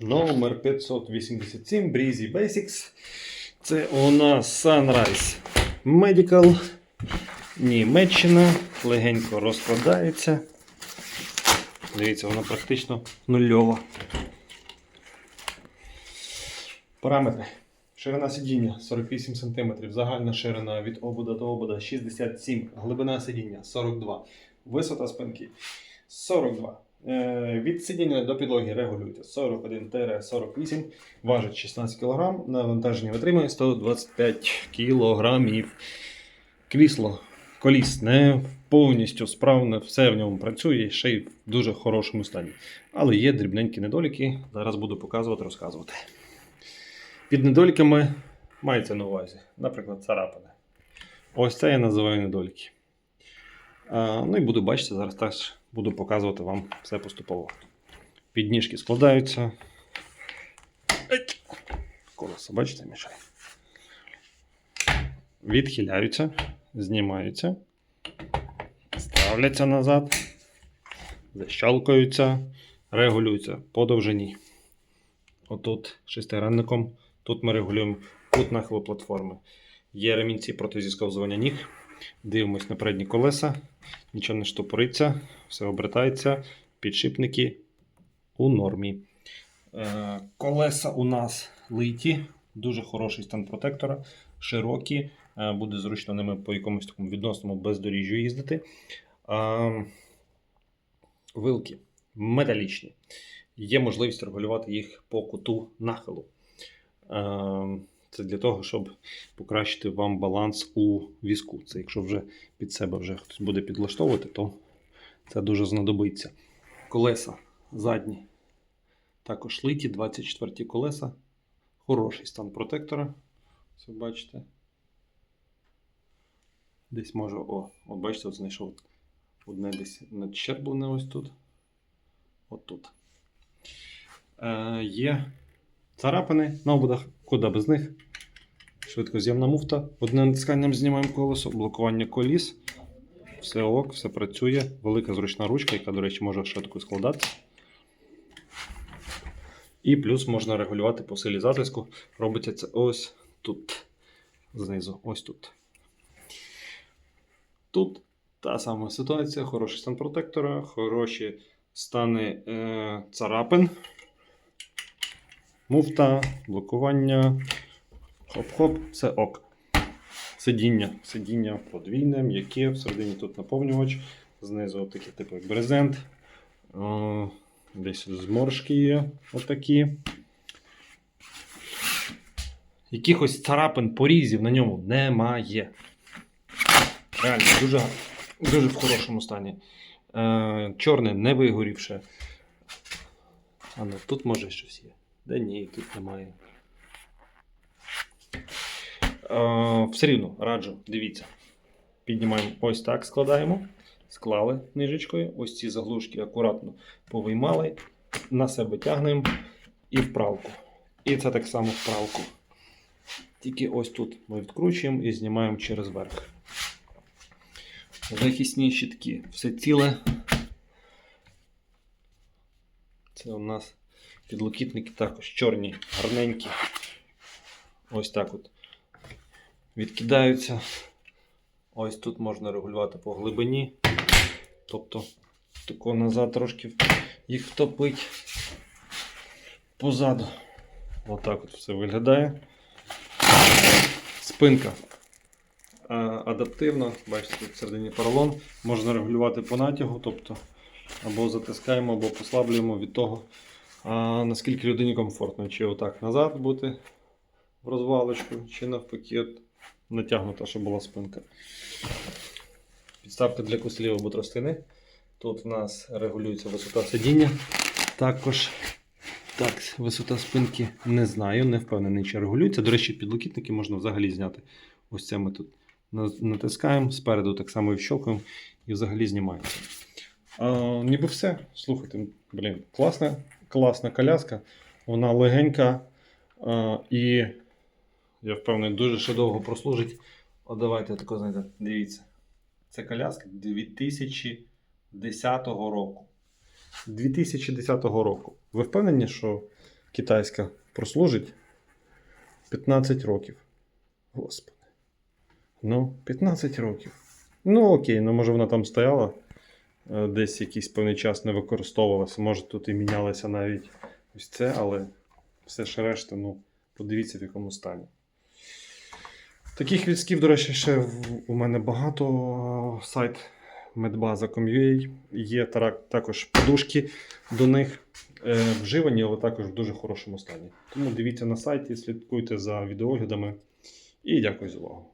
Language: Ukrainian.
номер 587 Breezy Basics. Це у нас Sunrise Medical. Німеччина. Легенько розкладається. Дивіться, вона практично нульова. Параметри. Ширина сидіння 48 см, загальна ширина від обода до обода 67 глибина сидіння 42, висота спинки 42. Е, від сидіння до підлоги регулюється 41-48, важить 16 кг, навантаження витримує 125 кг. Крісло колісне, повністю справне, все в ньому працює, ще й в дуже хорошому стані. Але є дрібненькі недоліки, зараз буду показувати, розказувати. Під недоліками мається на увазі, наприклад, царапини. Ось це я називаю недоліки. Ну і буду бачити, зараз теж буду показувати вам все поступово. Підніжки складаються. Еть! Колесо, бачите, мішає. Відхиляються, знімаються, ставляться назад, защалкаються, регулюються по довжині. Отут шестигранником. Тут ми регулюємо кут нахилу платформи. Є ремінці проти зісковзування ніг. Дивимось на передні колеса. Нічого не штопориться, все обертається. Підшипники у нормі. Е, колеса у нас литі, дуже хороший стан протектора, широкі. Е, буде зручно ними по якомусь такому відносному бездоріжжю їздити. Е, вилки металічні є можливість регулювати їх по куту нахилу. Це для того, щоб покращити вам баланс у візку. Це якщо вже під себе вже хтось буде підлаштовувати, то це дуже знадобиться. Колеса задні також литі, 24 колеса. Хороший стан протектора. Все бачите. Десь може, о, от бачите, от знайшов одне десь надщерблене ось тут. От тут. Е, є царапини на ободах, куди без них. Швидкоз'ємна муфта. Одним натисканням знімаємо колесо, блокування коліс. Все ок, все працює. Велика зручна ручка, яка, до речі, може швидко складатися. І плюс можна регулювати по силі затиску. Робиться це ось тут. Знизу, ось тут. Тут та сама ситуація, хороший стан протектора, хороші стани е, царапин, муфта, блокування, хоп-хоп, все ок. Сидіння. Сидіння подвійне, м'яке, всередині тут наповнювач, знизу такі типу брезент. Десь зморшки є отакі. Якихось царапин, порізів на ньому немає. Реально, дуже, дуже в хорошому стані. Е, чорне не вигорівше. А ну, тут може щось є. Де ні, тут немає. Е, все рівно раджу, дивіться. Піднімаємо ось так, складаємо. Склали книжечкою. Ось ці заглушки акуратно повиймали, на себе тягнемо і вправку. І це так само вправку. Тільки ось тут ми відкручуємо і знімаємо через верх. Захисні щитки. Все ціле. Це у нас підлокітники також чорні, гарненькі. Ось так от відкидаються. Ось тут можна регулювати по глибині. Тобто тако назад трошки їх втопить позаду. Отак от все виглядає. Спинка адаптивна, бачите, тут всередині поролон. Можна регулювати по натягу, тобто або затискаємо, або послаблюємо від того, а, наскільки людині комфортно. Чи отак назад бути в розвалочку, чи навпаки натягнута, щоб була спинка. Підставка для куслів або тростини. Тут в нас регулюється висота сидіння. Також так, висота спинки не знаю, не впевнений, чи регулюється. До речі, підлокітники можна взагалі зняти. Ось це ми тут натискаємо, спереду так само і вщелкуємо і взагалі знімається. А, ніби все. Слухайте, блін, класна, класна коляска. Вона легенька а, і я впевнений, дуже ще довго прослужить. От давайте тако знаєте, дивіться. Це коляска 2010 року. 2010 року. Ви впевнені, що китайська прослужить 15 років. Господи. Ну, 15 років. Ну, окей, ну може вона там стояла, е, десь якийсь певний час не використовувалася. Може тут і мінялося навіть ось це, але все ж решта, ну, подивіться в якому стані. Таких відсків, до речі, ще у мене багато. Сайт medbaza.com.ua. Є також подушки до них е, вживані, але також в дуже хорошому стані. Тому дивіться на сайті, слідкуйте за відеоглядами і дякую за увагу.